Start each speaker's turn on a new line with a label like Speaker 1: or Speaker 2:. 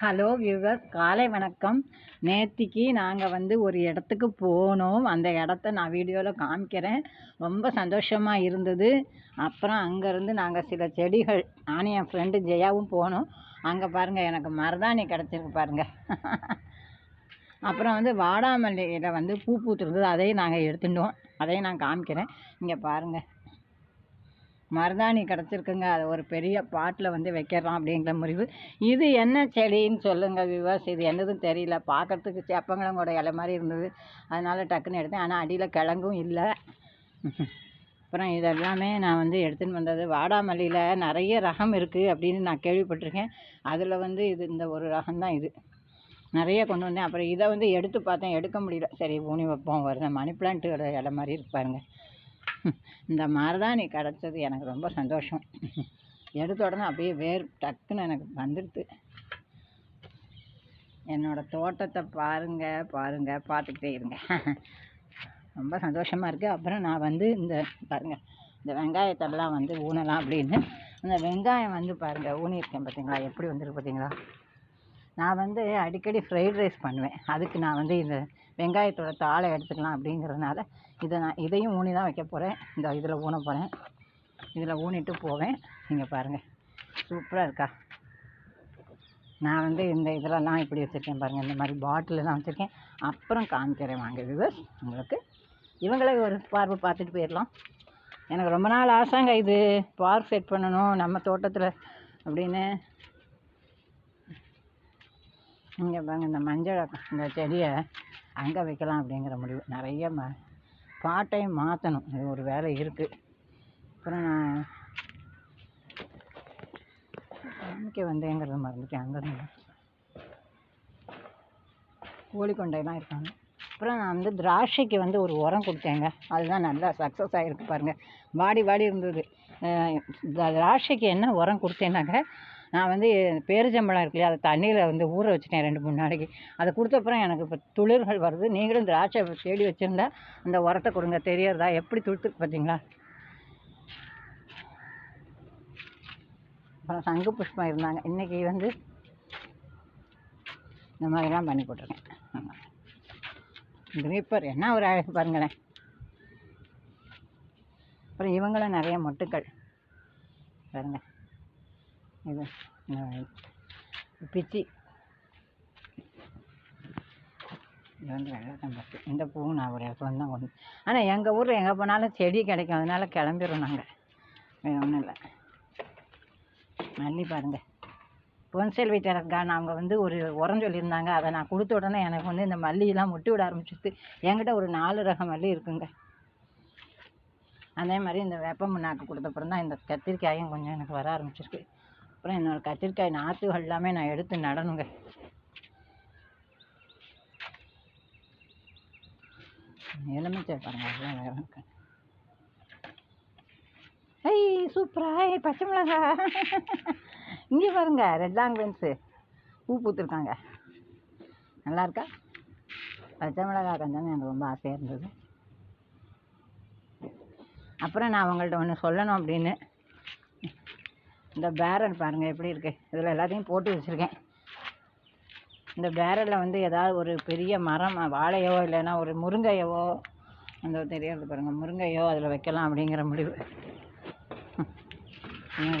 Speaker 1: Hello viewers காலை வணக்கம். நேத்திக்கு நாங்கள் வந்து ஒரு இடத்துக்கு போனோம். அந்த இடத்த நான் வீடியோவில் காமிக்கிறேன். ரொம்ப சந்தோஷமாக இருந்தது. அப்புறம் அங்கேருந்து நாங்கள் சில செடிகள் நானும் என் ஃப்ரெண்டு ஜெயாவும் போனோம். அங்கே பாருங்கள் எனக்கு மருதாணி கிடச்சிருக்கு பாருங்கள் அப்புறம் வந்து வாடாமல்லியில் வந்து பூ பூத்துருந்தது. அதையும் நாங்கள் எடுத்துட்டோம். அதையும் நான் காமிக்கிறேன். இங்கே பாருங்கள் மருதாணி கிடச்சிருக்குங்க. அதை ஒரு பெரிய பாட்டில் வந்து வைக்கிறோம் அப்படிங்கிற முடிவு இது என்ன செடின்னு சொல்லுங்கள் விவாஸ் இது என்னதுன்னு தெரியல. பார்க்கறதுக்கு சேப்பங்கிழங்கோட இலை மாதிரி இருந்தது. அதனால் டக்குன்னு எடுத்தேன். ஆனால் அடியில் கிழங்கும் இல்லை. அப்புறம் இதெல்லாமே நான் வந்து எடுத்துன்னு வந்தது. வாடாமல்லியில் நிறைய ரகம் இருக்குது அப்படின்னு நான் கேள்விப்பட்டிருக்கேன். அதில் வந்து இது இந்த ஒரு ரகம் தான் இது. நிறைய கொண்டு வந்தேன். அப்புறம் இதை வந்து எடுத்து பார்த்தேன். எடுக்க முடியல. சரி ஊனி வைப்போம். வருது. மணி பிளான்ட்டு இலை மாதிரி இருப்பாருங்க இந்த மாதிரி தான் நீ கிடச்சது. எனக்கு ரொம்ப சந்தோஷம். எடுத்த உடனே அப்படியே வேர் டக்குன்னு எனக்கு வந்துடுது. என்னோடய தோட்டத்தை பாருங்கள் பாருங்கள் பார்த்துக்கிட்டே இருங்க. ரொம்ப சந்தோஷமாக இருக்குது அப்புறம் நான் வந்து இந்த பாருங்கள் இந்த வெங்காயத்தெல்லாம் வந்து ஊனலாம் அப்படின்னு. அந்த வெங்காயம் வந்து பாருங்கள் ஊனியிருக்கேன் பார்த்தீங்களா எப்படி வந்துருக்கு பார்த்தீங்களா நான் வந்து அடிக்கடி ஃப்ரைட் ரைஸ் பண்ணுவேன். அதுக்கு நான் வந்து இந்த வெங்காயத்தோட தாளை எடுத்துக்கலாம் அப்படிங்கிறதுனால இதை நான் இதையும் ஊனி தான் வைக்க போகிறேன் இந்த இதில் ஊன போகிறேன் இதில் ஊனிட்டு போவேன். நீங்கள் பாருங்கள் சூப்பராக இருக்கா? நான் வந்து இந்த இதிலலாம் இப்படி வச்சுருக்கேன் பாருங்கள் இந்த மாதிரி பாட்டிலெலாம் வச்சுருக்கேன். அப்புறம் காமிக்கிறேன் வாங்க விவர்ஸ் உங்களுக்கு இவங்களே ஒரு பார்வை பார்த்துட்டு போயிடலாம். எனக்கு ரொம்ப நாள் ஆசைங்க இது. பார்க் செட் பண்ணணும். நம்ம தோட்டத்தில் அப்படின்னு இங்கே பாருங்க இந்த மஞ்சள் இந்த செடியை அங்கே வைக்கலாம் அப்படிங்கிற முடிவு. நிறைய ம பாட்டையும் மாற்றணும் இது ஒரு வேலை இருக்குது அப்புறம் நான் காமிக்க வந்தேங்கிறத மறந்துட்டேன். அங்கே கோழிக்கொண்டையெல்லாம் இருக்காங்க. அப்புறம் நான் வந்து திராட்சைக்கு வந்து ஒரு உரம் கொடுத்தேங்க. அதுதான் நல்லா சக்ஸஸ் ஆகிருக்கு பாருங்கள் வாடி வாடி இருந்தது. திராட்சைக்கு என்ன உரம் கொடுத்தேன்னாக்க நான் வந்து பேரிச்சம்பழம் இருக்கு இல்லையா அதை தண்ணியில் வந்து ஊற வச்சுட்டேன் ரெண்டு மூணு நாளைக்கு. அதை கொடுத்தப்புறம் எனக்கு இப்போ துளிர்கள் வருது. நீங்களும் திராட்சை தேடி வச்சுருந்தா அந்த உரத்தை கொடுங்க தெரியறதா? எப்படி துளுத்துக்கு பார்த்தீங்களா அப்புறம் சங்கு புஷ்பம் இருந்தாங்க. இன்றைக்கி வந்து இந்த மாதிரிலாம் பண்ணி போட்டிருக்கேன். ஆமாம் கிரீப்பர் என்ன ஒரு அழகு பாருங்களேன். அப்புறம் இவங்களும் நிறைய மொட்டுக்கள். பாருங்கள் இது பிச்சி. இது வந்து வெள்ளத்தம்பட்டு இந்த பூவும் நான் ஒரு இடத்துல தான் கொண்டு ஆனால் எங்கள் ஊரில் எங்கே போனாலும் செடி கிடைக்கும். அதனால கிளம்பிடுறோம் நாங்கள் வேறு ஒன்றும் இல்லை. மல்லி பாருங்கள் பொன்செல் வீட்டரக்கான அவங்க வந்து ஒரு உரம் சொல்லியிருந்தாங்க. அதை நான் கொடுத்த உடனே எனக்கு வந்து இந்த மல்லியெல்லாம் முட்டி விட ஆரம்பிச்சிது என்கிட்ட ஒரு நாலு ரக மல்லி இருக்குங்க. அதே மாதிரி இந்த வேப்ப முன்னாக்கு கொடுத்தப்புறம் தான் இந்த கத்திரிக்காயும் கொஞ்சம் எனக்கு வர ஆரம்பிச்சிருக்கு. அப்புறம் என்னோட கத்திரிக்காய் நாற்றுகள் எல்லாமே நான் எடுத்து நடணுங்க. எலுமிச்சை பாருங்க அதெல்லாம் வேற ஐய் சூப்பரா ஏய் பச்சை மிளகா. இங்கே பாருங்க ரெட் லாங்குவேன்ஸு பூ பூத்துருக்காங்க. நல்லா இருக்கா? பச்சை மிளகா கஞ்சாங்க எனக்கு ரொம்ப ஆசையாக இருந்தது. அப்புறம் நான் அவங்கள்ட்ட ஒன்று சொல்லணும் அப்படின்னு இந்த பேரல் பாருங்கள் எப்படி இருக்குது இதில் எல்லாத்தையும் போட்டு வச்சுருக்கேன். இந்த பேரலில் வந்து ஏதாவது ஒரு பெரிய மரம் வாழையோ இல்லைன்னா ஒரு முருங்கையவோ அந்த தெரியாது பாருங்கள் முருங்கையோ அதில் வைக்கலாம் அப்படிங்கிற முடிவு.